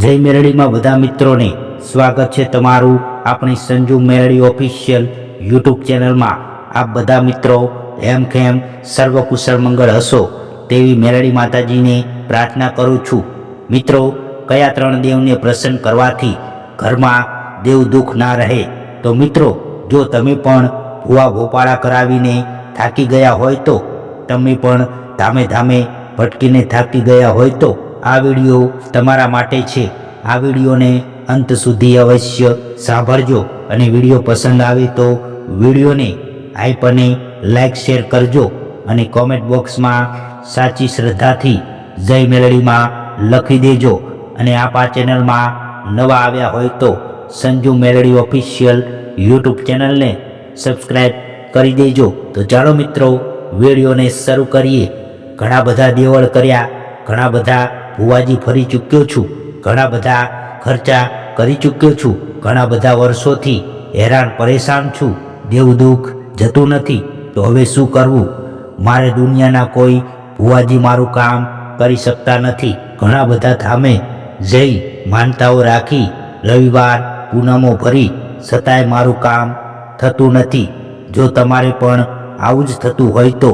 જય મેરડીમાં બધા મિત્રોને સ્વાગત છે તમારું આપણી સંજુ મેરડી ઓફિશિયલ યુટ્યુબ ચેનલમાં. આપ બધા મિત્રો એમ ખેમ સર્વકુશળ મંગળ હશો તેવી મેરડી માતાજીને પ્રાર્થના કરું છું. મિત્રો, કયા ત્રણ દેવને પ્રસન્ન કરવાથી ઘરમાં દેવ દુઃખ ના રહે? તો મિત્રો, જો તમે પણ ભૂવા ભોપાળા કરાવીને થાકી ગયા હોય તો, તમે પણ ધામે ધામે ભટકીને થાકી ગયા હોય તો આ વીડિયો તમારા માટે છે. આ વિડીયોને અંત સુધી અવશ્ય સાંભળજો અને વીડિયો પસંદ આવે તો વિડીયોને હાઈપ અને લાઈક શેર કરજો અને કોમેન્ટ બોક્સમાં સાચી શ્રદ્ધાથી જય મેલડીમાં લખી દેજો અને આપ આ ચેનલમાં નવા આવ્યા હોય તો સંજુ મેલડી ઓફિશિયલ યુટ્યુબ ચેનલને સબસ્ક્રાઈબ કરી દેજો. તો ચાલો મિત્રો, વિડીયોને શરૂ કરીએ. ઘણા બધા દેવળ કર્યા, ઘણા બધા ભુવાજી ફરી ચૂક્યો છું. ઘણા બધા ખર્ચા કરી ચૂક્યો છું. ઘણા બધા વર્ષોથી હેરાન પરેશાન છું. દેવ દુઃખ જતું નથી. તો હવે શું કરવું? મારે દુનિયાના કોઈ ભુવાજી મારું કામ કરી શકતા નથી. ઘણા બધા ધામે જઈ માનતાઓ રાખી, રવિવાર, પૂનમો ભરી છતાંય મારું કામ થતું નથી. જો તમારે પણ આવું જ થતું હોય તો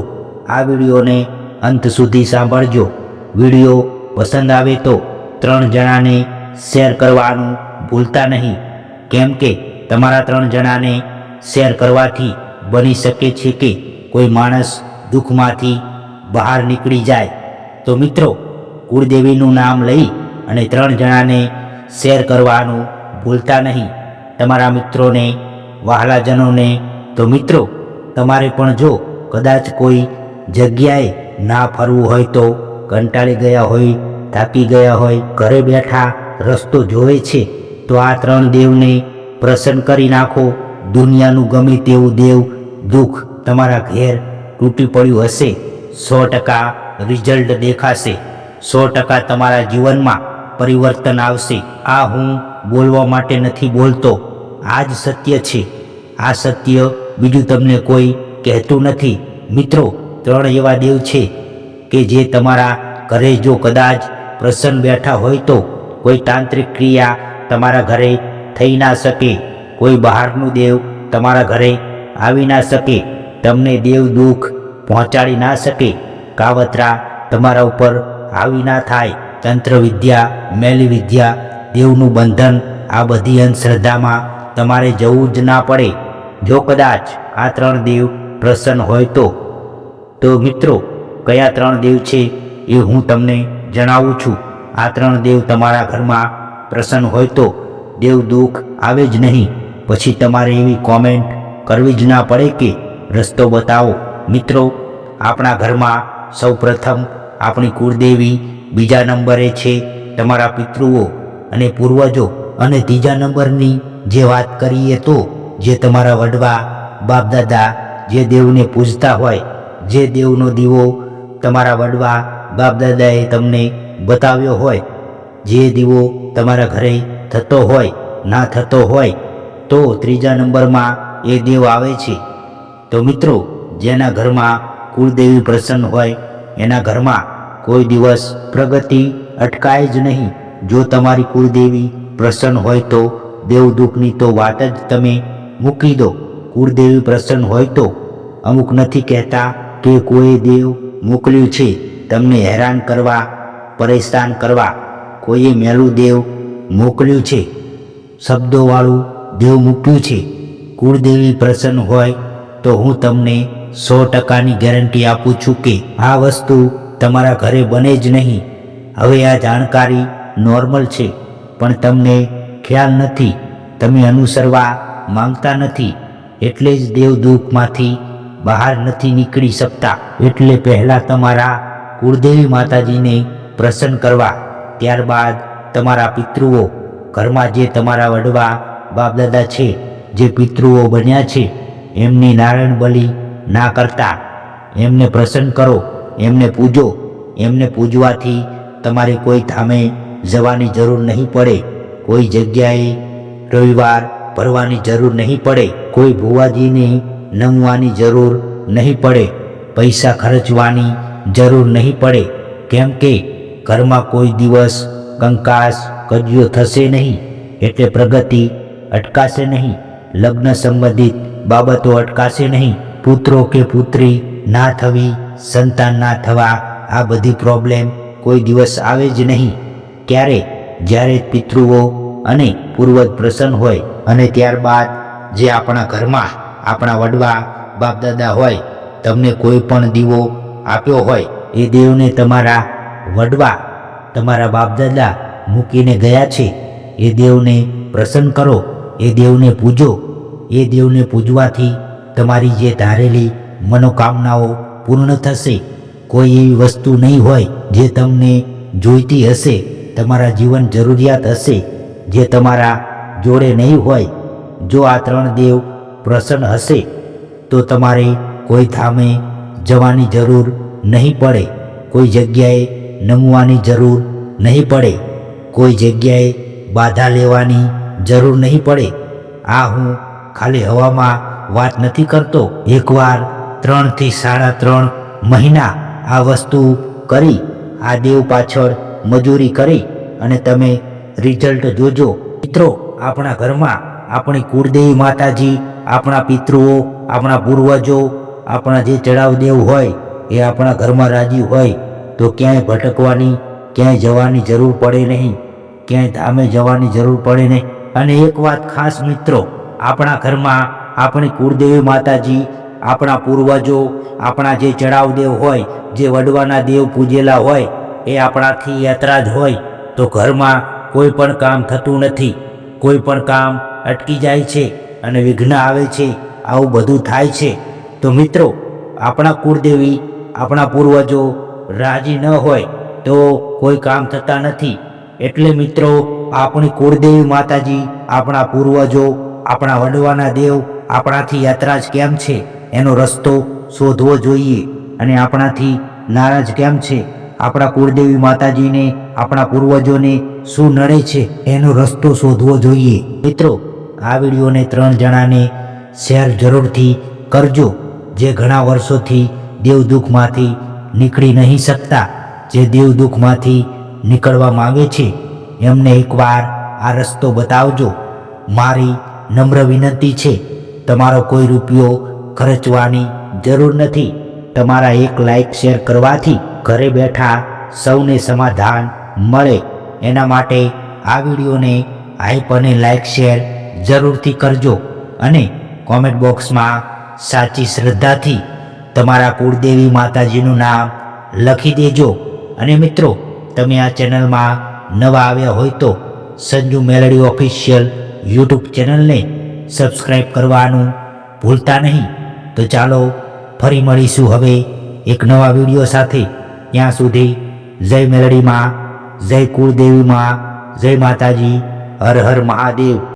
આ વિડીયોને અંત સુધી સાંભળજો. વીડિયો પસંદ આવે તો ત્રણ જણાને શેર કરવાનું ભૂલતા નહીં. કેમ કે તમારા ત્રણ જણાને શેર કરવાથી બની શકે છે કે કોઈ માણસ દુઃખમાંથી બહાર નીકળી જાય. તો મિત્રો, કુળદેવીનું નામ લઈ અને ત્રણ જણાને શેર કરવાનું ભૂલતા નહીં. તમારા મિત્રોને, વહાલાજનોને, તો મિત્રો, તમારે પણ જો કદાચ કોઈ જગ્યાએ ના ફરવું હોય તો કંટાળી ગયા હોય, થાકી ગયા હોય, ઘરે બેઠા રસ્તો જોવે છે, તો આ ત્રણ દેવને પ્રસન્ન કરી નાખો. દુનિયાનું ગમે તેવું દેવ દુઃખ તમારા ઘેર તૂટી પડ્યું હશે. સો ટકા રિઝલ્ટ દેખાશે. સો ટકા તમારા જીવનમાં પરિવર્તન આવશે. આ હું બોલવા માટે નથી બોલતો. આ જ સત્ય છે. આ સત્ય બીજું તમને કોઈ કહેતું નથી. મિત્રો, ત્રણ એવા દેવ છે કે જે તમારા ઘરે જો કદાચ પ્રસન્ન બેઠા હોય તો કોઈ તાંત્રિક ક્રિયા તમારા ઘરે થઈ ના શકે, કોઈ બહારનું દેવ તમારા ઘરે આવી ના શકે, તમને દેવ દુઃખ પહોંચાડી ના શકે, કાવતરા તમારા ઉપર આવી ના થાય તંત્ર વિદ્યા મેલી વિદ્યા દેવનું બંધન આ બધી અંધશ્રદ્ધામાં તમારે જવું જ ના પડે. જો કદાચ આ ત્રણ દેવ પ્રસન્ન હોય તો. તો મિત્રો કયા ત્રણ દેવ છે એ હું તમને જણાવું છું. આ ત્રણ દેવ તમારા ઘરમાં પ્રસન્ન હોય તો દેવ દુઃખ આવે જ નહીં. પછી તમારે એવી કોમેન્ટ કરવી જ ના પડે કે રસ્તો બતાવો. મિત્રો, આપણા ઘરમાં સૌ પ્રથમ આપણી કુળદેવી બીજા નંબરે છે તમારા પિતૃઓ અને પૂર્વજો. અને ત્રીજા નંબરની જે વાત કરીએ તો જે તમારા વડવા, બાપદાદા જે દેવને પૂજતા હોય, જે દેવનો દીવો તમારા વડવા, બાપદાદાએ તમને બતાવ્યો હોય, જે દીવો તમારા ઘરે થતો હોય, ના થતો હોય, તો ત્રીજા નંબરમાં એ દેવ આવે છે. તો મિત્રો, જેના ઘરમાં કુળદેવી પ્રસન્ન હોય, એના ઘરમાં કોઈ દિવસ પ્રગતિ અટકાય જ નહીં. જો તમારી કુળદેવી પ્રસન્ન હોય તો દેવ દુઃખની તો વાત જ તમે મૂકી દો. કુળદેવી પ્રસન્ન હોય તો અમુક નથી કહેતા કે કોઈ દેવ મોકલ્યું છે, તમને હેરાન કરવા, પરેશાન કરવા, કોઈએ મેલું દેવ મોકલ્યું છે? શબ્દોવાળું દેવ મૂક્યું છે. કુળદેવી પ્રસન્ન હોય તો હું તમને સો ટકાની ગેરંટી આપું છું કે આ વસ્તુ તમારા ઘરે બને જ નહીં. હવે આ જાણકારી નોર્મલ છે, પણ તમને ખ્યાલ નથી. તમે અનુસરવા માંગતા નથી. એટલે જ દેવ દુઃખમાંથી બહાર નથી નીકળી શકતા. એટલે પહેલા તમારા કુળદેવી માતાજીને પ્રસન્ન કરવા, ત્યારબાદ તમારા પિતૃઓ ઘરમાં જે તમારા વડવા બાપદાદા છે, જે પિતૃઓ બન્યા છે, એમની નારાયણ બલિ ના કરતા, એમને પ્રસન્ન કરો, એમને પૂજો, એમને પૂજવાથી તમારે કોઈ ધામે જવાની જરૂર નહીં પડે, કોઈ જગ્યાએ રવિવાર ભરવાની જરૂર નહીં પડે, કોઈ ભુવાજીને નમવાની જરૂર નહીં પડે, પૈસા ખર્ચવાની જરૂર નહીં પડે, કેમ કે ઘરમાં કોઈ દિવસ કંકાસ કજિયો થશે નહીં, એટલે પ્રગતિ અટકાશે નહીં, લગ્ન સંબંધિત બાબતો અટકાશે નહીં, પુત્રો કે પુત્રી ના થવી, સંતાન ના થવા, આ બધી પ્રોબ્લેમ કોઈ દિવસ આવે જ નહીં. ક્યારે? જ્યારે પિતૃઓ અને પૂર્વજ પ્રસન્ન હોય અને ત્યારબાદ જે આપણા ઘરમાં આપણા વડવા બાપદાદા હોય, તમને કોઈ પણ દીવો આપ્યો હોય, એ દેવને તમારા વડવા, તમારા બાપદાદા મૂકીને ગયા છે, એ દેવને પ્રસન્ન કરો, એ દેવને પૂજો, એ દેવને પૂજવાથી તમારી જે ધારેલી મનોકામનાઓ પૂર્ણ થશે, કોઈ એવી વસ્તુ નહીં હોય જે તમને જોઈતી હશે, તમારા જીવન જરૂરિયાત હશે, જે તમારા જોડે નહીં હોય, જો આ ત્રણ દેવ પ્રસન્ન હશે, તો તમારે કોઈ ધામે જવાની જરૂર નહીં પડે. કોઈ જગ્યાએ નમવાની જરૂર નહીં પડે. કોઈ જગ્યાએ બાધા લેવાની જરૂર નહીં પડે. આ હું ખાલી હવામાં વાત નથી કરતો. એકવાર ત્રણથી સાડા ત્રણ મહિના આ વસ્તુ કરી, આ દેવ પાછળ મજૂરી કરી અને તમે રિઝલ્ટ જોજો. મિત્રો, આપણા ઘરમાં આપણી કુળદેવી માતાજી, આપણા પિતૃઓ, આપણા પૂર્વજો, આપણા જે ચડાવદેવ હોય, એ આપણા ઘરમાં રાજી હોય, તો ક્યાંય ભટકવાની, ક્યાંય જવાની જરૂર પડે નહીં, ક્યાંય ધામે જવાની જરૂર પડે નહીં. અને એક વાત ખાસ મિત્રો, આપણા ઘરમાં આપણી કુળદેવી માતાજી, આપણા પૂર્વજો, આપણા જે ચડાવદેવ હોય, જે વડવાના દેવ પૂજેલા હોય, એ આપણાથી યાત્રા જ હોય, તો ઘરમાં કોઈ પણ કામ થતું નથી. કોઈ પણ કામ અટકી જાય છે અને વિઘ્ન આવે છે, આવું બધું થાય છે. તો મિત્રો, આપણા કુળદેવી, આપણા પૂર્વજો રાજી ન હોય તો કોઈ કામ થતા નથી. એટલે મિત્રો, આપણી કુળદેવી માતાજી, આપણા પૂર્વજો, આપણા વડવાના દેવ આપણાથી યાત્રા જ કેમ છે? એનો રસ્તો શોધવો જોઈએ. અને આપણાથી નારાજ કેમ છે? આપણા કુળદેવી માતાજીને આપણા પૂર્વજોને શું નડે છે એનો રસ્તો શોધવો જોઈએ. મિત્રો, આ વિડીયોને ત્રણ જણાને શેર જરૂરથી કરજો. જે ઘણા વર્ષોથી દેવ દુઃખમાંથી નીકળી નહીં શકતા, જે દેવ દુઃખમાંથી નીકળવા માંગે છે, એમને એકવાર આ રસ્તો બતાવજો. મારી નમ્ર વિનંતી છે, તમારો કોઈ રૂપિયો ખર્ચવાની જરૂર નથી. તમારા એક લાઈક શેર કરવાથી ઘરે બેઠા સૌને સમાધાન મળે. એના માટે આ વિડીયોને હાઈપ અને લાઈક શેર જરૂરથી કરજો અને કોમેન્ટ બોક્સમાં સાચી શ્રદ્ધાથી તમારા કુળદેવી માતાજીનું નામ લખી દેજો. અને મિત્રો, તમે આ ચેનલમાં નવા આવ્યા હોય તો સંજુ મેલડી ઓફિશિયલ યુટ્યુબ ચેનલને સબસ્ક્રાઈબ કરવાનું ભૂલતા નહીં. તો ચાલો ફરી મળીશું હવે એક નવા વીડિયો સાથે. ત્યાં સુધી જય મેલડીમાં જય કુળદેવીમાં જય માતાજી હર હર મહાદેવ.